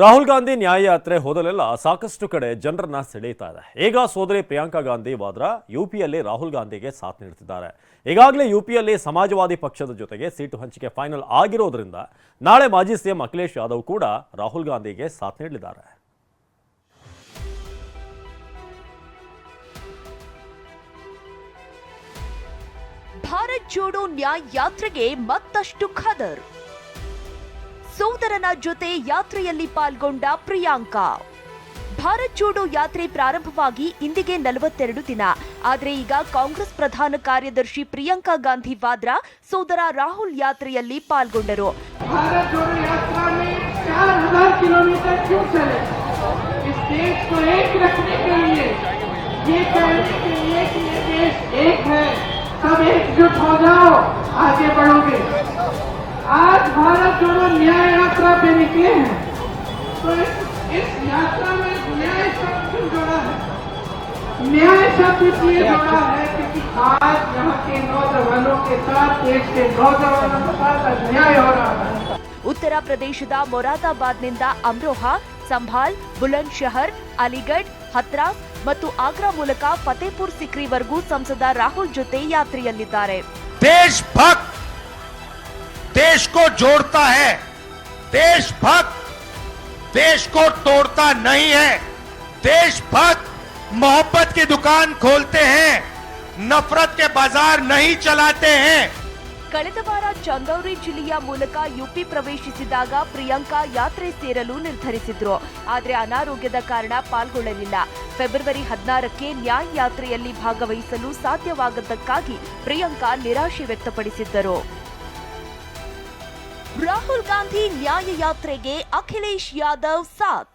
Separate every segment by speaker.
Speaker 1: ರಾಹುಲ್ ಗಾಂಧಿ ನ್ಯಾಯಯಾತ್ರೆ ಹೋದಲೆಲ್ಲ ಸಾಕಷ್ಟು ಕಡೆ ಜನರನ್ನ ಸೆಳೆಯುತ್ತಾ ಇದೆ. ಈಗ ಸೋದರಿ ಪ್ರಿಯಾಂಕಾ ಗಾಂಧಿ ವಾದ್ರಾ ಯುಪಿಯಲ್ಲಿ ರಾಹುಲ್ ಗಾಂಧಿಗೆ ಸಾಥ್ ನೀಡುತ್ತಿದ್ದಾರೆ. ಈಗಾಗಲೇ ಯುಪಿಯಲ್ಲಿ ಸಮಾಜವಾದಿ ಪಕ್ಷದ ಜೊತೆಗೆ ಸೀಟು ಹಂಚಿಕೆ ಫೈನಲ್ ಆಗಿರೋದ್ರಿಂದ ನಾಳೆ ಮಾಜಿ ಸಿಎಂ ಅಖಿಲೇಶ್ ಯಾದವ್ ಕೂಡ ರಾಹುಲ್ ಗಾಂಧಿಗೆ ಸಾಥ್ ನೀಡಲಿದ್ದಾರೆ.
Speaker 2: ಭಾರತ್ ಜೋಡೋ ನ್ಯಾಯ ಯಾತ್ರೆಗೆ ಮತ್ತಷ್ಟು ಖದರ್. ಸೋದರನ ಜೊತೆ ಯಾತ್ರೆಯಲ್ಲಿ ಪಾಲ್ಗೊಂಡ ಪ್ರಿಯಾಂಕಾ. ಭಾರತ್ ಜೋಡೋ ಯಾತ್ರೆ ಪ್ರಾರಂಭವಾಗಿ ಇಂದಿಗೆ ನಲವತ್ತೆರಡು ದಿನ. ಆದರೆ ಈಗ ಕಾಂಗ್ರೆಸ್ ಪ್ರಧಾನ ಕಾರ್ಯದರ್ಶಿ ಪ್ರಿಯಾಂಕಾ ಗಾಂಧಿ ವಾದ್ರಾ ಸೋದರ ರಾಹುಲ್ ಯಾತ್ರೆಯಲ್ಲಿ ಪಾಲ್ಗೊಂಡರು.
Speaker 3: ಆಗೆ भारत जोड़ो न्याय यात्रा पे निकले हैं तो इस, इस यात्रा में न्याय शब्द क्यों जोड़ा है न्याय शब्द इसलिए जोड़ा है क्योंकि आज यहाँ के नौजवानों के साथ देश के नौजवानों के साथ अन्याय हो रहा है
Speaker 2: ಉತ್ತರ ಪ್ರದೇಶದ ಮೊರಾದಾಬಾದ್ನಿಂದ ಅಮ್ರೋಹಾ ಸಂಭಾಲ್ ಬುಲಂದ್ ಶಹರ್ ಅಲಿಗಢ್ ಹತ್ರಾಸ್ ಮತ್ತು ಆಗ್ರಾ ಮೂಲಕ ಫತೇಪುರ್ ಸಿಕ್ರಿವರೆಗೂ ಸಂಸದ ರಾಹುಲ್ ಜೊತೆ ಯಾತ್ರೆಯಲ್ಲಿದ್ದಾರೆ
Speaker 4: देशभक्त देश को जोड़ता है देशभक्त देश को तोड़ता नहीं है देशभक्त मोहब्बत की दुकान खोलते हैं नफरत के बाजार नहीं चलाते हैं
Speaker 2: ಕಳೆದ ವಾರ ಚಂದೌರಿ ಜಿಲ್ಲೆಯ ಮೂಲಕ ಯುಪಿ ಪ್ರವೇಶಿಸಿದಾಗ ಪ್ರಿಯಾಂಕಾ ಯಾತ್ರೆ ಸೇರಲು ನಿರ್ಧರಿಸಿದ್ರು ಆದರೆ ಅನಾರೋಗ್ಯದ ಕಾರಣ ಪಾಲ್ಗೊಳ್ಳಲಿಲ್ಲ ಫೆಬ್ರವರಿ ಹದಿನಾರಕ್ಕೆ ನ್ಯಾಯ್ ಯಾತ್ರೆಯಲ್ಲಿ ಭಾಗವಹಿಸಲು ಸಾಧ್ಯವಾಗದ್ದಕ್ಕಾಗಿ ಪ್ರಿಯಾಂಕಾ ನಿರಾಶೆ ವ್ಯಕ್ತಪಡಿಸಿದ್ದರು ರಾಹುಲ್ ಗಾಂಧಿ ನ್ಯಾಯ ಯಾತ್ರೆಗೆ ಅಖಿಲೇಶ್ ಯಾದವ್ ಸಾಥ್.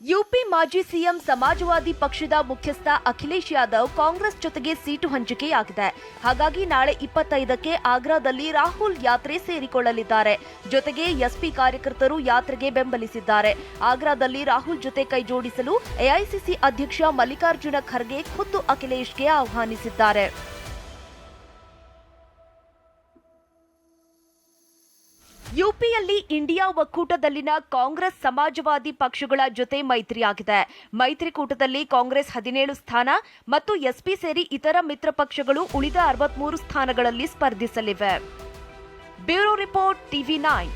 Speaker 2: ಯುಪಿ ಮಾಜಿ ಸಿಎಂ ಸಮಾಜವಾದಿ ಪಕ್ಷದ ಮುಖ್ಯಸ್ಥ ಅಖಿಲೇಶ್ ಯಾದವ್ ಕಾಂಗ್ರೆಸ್ ಜೊತೆಗೆ ಸೀಟು ಹಂಚಿಕೆಯಾಗಿದೆ. ಹಾಗಾಗಿ ನಾಳೆ ಇಪ್ಪತ್ತೈದಕ್ಕೆ ಆಗ್ರಾದಲ್ಲಿ ರಾಹುಲ್ ಯಾತ್ರೆ ಸೇರಿಕೊಳ್ಳಲಿದ್ದಾರೆ. ಜೊತೆಗೆ ಎಸ್ಪಿ ಕಾರ್ಯಕರ್ತರು ಯಾತ್ರೆಗೆ ಬೆಂಬಲಿಸಿದ್ದಾರೆ. ಆಗ್ರಾದಲ್ಲಿ ರಾಹುಲ್ ಜೊತೆ ಕೈಜೋಡಿಸಲು ಎಐಸಿಸಿ ಅಧ್ಯಕ್ಷ ಮಲ್ಲಿಕಾರ್ಜುನ ಖರ್ಗೆ ಖುದ್ದು ಅಖಿಲೇಶ್ಗೆ ಆಹ್ವಾನಿಸಿದ್ದಾರೆ. ಯುಪಿಯಲ್ಲಿ ಇಂಡಿಯಾ ಒಕ್ಕೂಟದಲ್ಲಿನ ಕಾಂಗ್ರೆಸ್ ಸಮಾಜವಾದಿ ಪಕ್ಷಗಳ ಜೊತೆ ಮೈತ್ರಿಯಾಗಿದೆ. ಮೈತ್ರಿಕೂಟದಲ್ಲಿ ಕಾಂಗ್ರೆಸ್ ಹದಿನೇಳು ಸ್ಥಾನ ಮತ್ತು ಎಸ್ಪಿ ಸೇರಿ ಇತರ ಮಿತ್ರ ಪಕ್ಷಗಳು ಉಳಿದ ಅರವತ್ಮೂರು ಸ್ಥಾನಗಳಲ್ಲಿ ಸ್ಪರ್ಧಿಸಲಿವೆ. Bureau report TV nine.